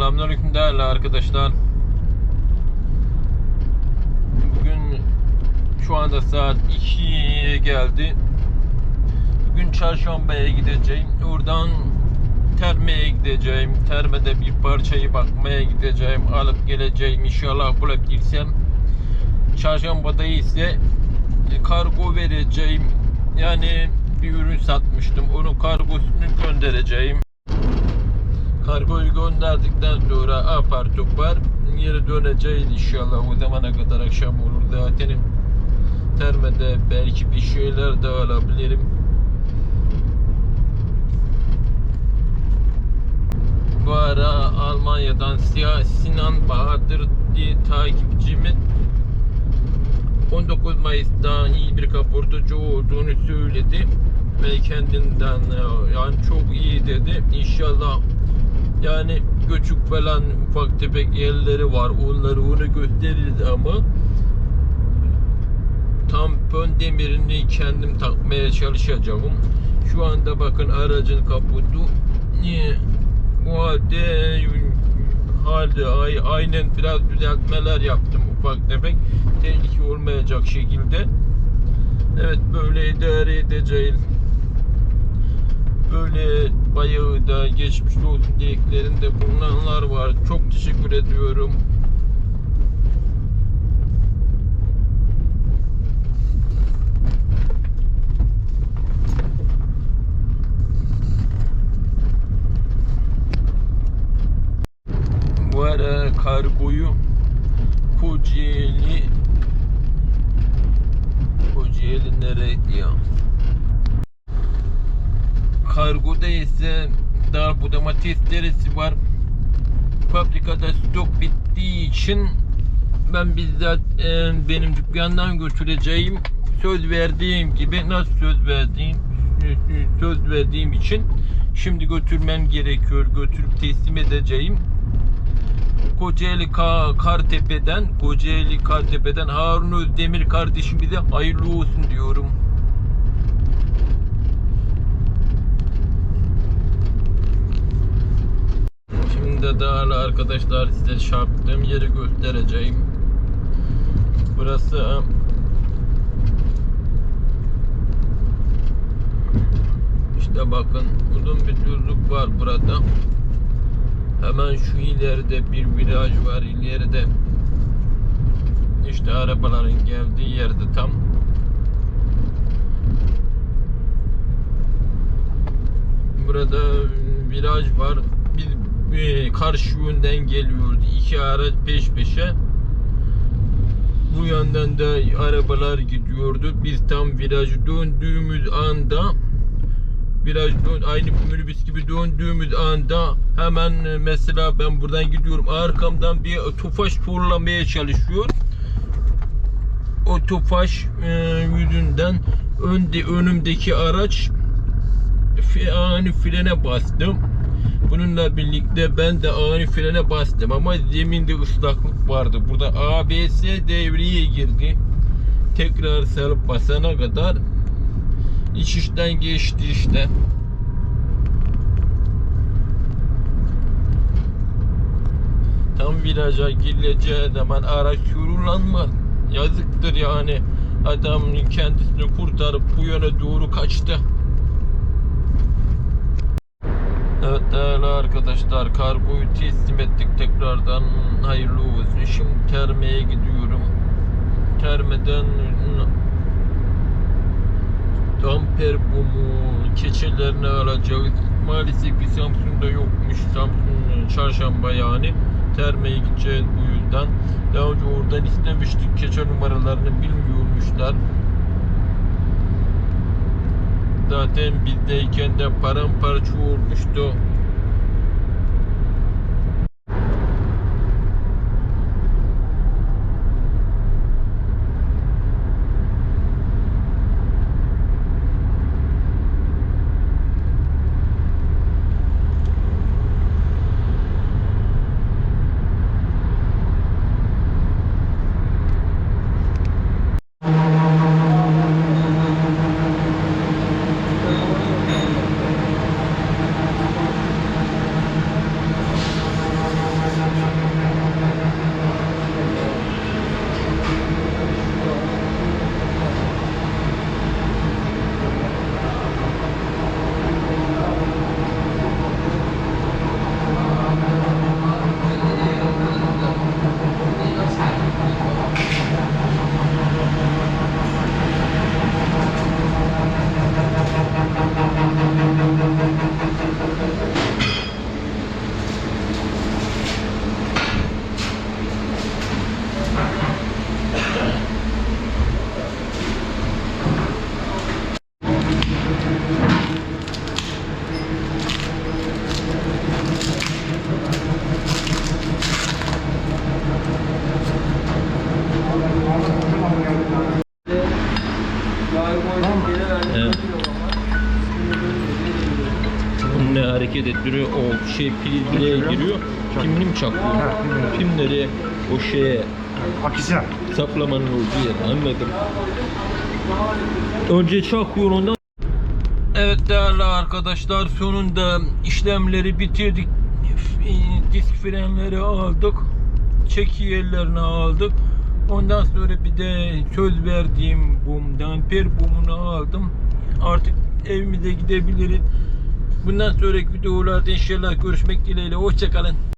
Selamünaleyküm değerli arkadaşlar. Bugün şu anda saat 2'ye geldi. Bugün çarşambaya gideceğim. Oradan Terme'ye gideceğim. Terme'de bir parçayı bakmaya gideceğim. Alıp geleceğim inşallah bulabilirsem. Çarşambada ise kargo vereceğim. Yani bir ürün satmıştım. Onun kargosunu göndereceğim. Kargoyu gönderdikten sonra apar topar geri döneceğiz inşallah. O zamana kadar akşam olur zaten. Termede belki bir şeyler de alabilirim. Bu ara Almanya'dan Siyah Sinan Bahadır diye takipçimin 19 Mayıs'ta iyi bir kaportacı olduğunu söyledi ve kendinden e, yani çok iyi dedi. İnşallah yani göçük falan ufak tefek yerleri var. Onları onu gösteririz ama tam ön demirini kendim takmaya çalışacağım. Şu anda bakın aracın kaputu niye bu halde halde ay, aynen biraz düzeltmeler yaptım ufak tefek tehlike olmayacak şekilde. Evet böyle idare edeceğiz. Böyle bayağı da geçmiş olsun dileklerinde bulunanlar var. Çok teşekkür ediyorum. Bu ara kargoyu Kocaeli Kocaeli nereydi ya? İse daha domates derisi var. Fabrikada stok bittiği için ben bizzat e, benim dükkandan götüreceğim. Söz verdiğim gibi nasıl söz verdiğim söz verdiğim için şimdi götürmem gerekiyor. Götürüp teslim edeceğim. Kocaeli Ka Kartepe'den Kocaeli Kartepe'den Harun Özdemir kardeşimize hayırlı olsun diyorum. Değerli arkadaşlar size çarptığım yeri göstereceğim. Burası işte bakın uzun bir düzlük var burada. Hemen şu ileride bir viraj var ileride. İşte arabaların geldiği yerde tam. Burada viraj var. E, karşı yönden geliyordu. İki araç peş peşe. Bu yandan da arabalar gidiyordu. Biz tam virajı döndüğümüz anda viraj dön aynı minibüs gibi döndüğümüz anda hemen e, mesela ben buradan gidiyorum arkamdan bir tofaş turlamaya çalışıyor. O tofaş e, yüzünden önde önümdeki araç ani frene bastım. Bununla birlikte ben de ani frene bastım ama zeminde ıslaklık vardı. Burada ABS devreye girdi. Tekrar sarıp basana kadar iç işten geçti işte. Tam viraja girileceği zaman araç yürülanmaz. Yazıktır yani. Adam kendisini kurtarıp bu yöne doğru kaçtı. Evet değerli arkadaşlar kargoyu teslim ettik tekrardan hayırlı olsun. Şimdi Terme'ye gidiyorum. Terme'den damper bumu keçelerini alacağız. Maalesef ki Samsun'da yokmuş. Samsun çarşamba yani. Terme'ye gideceğiz bu yüzden. Daha önce oradan istemiştik. Keçe numaralarını bilmiyormuşlar. Zaten bizdeyken de paramparça olmuştu. ne hareket ettiriyor? O şey pil bileğe giriyor. pimini mi çaklıyor? Ha, pimleri o şeye. Akisya. saplamanın ucu yeri anladım. Önce çakıyor ondan evet değerli arkadaşlar sonunda işlemleri bitirdik. Disk frenleri aldık. Çekiyerlerini aldık. Ondan sonra bir de söz verdiğim bumdan per bumunu aldım. Artık evimize gidebiliriz. Bundan sonraki videolarda inşallah görüşmek dileğiyle. Hoşçakalın.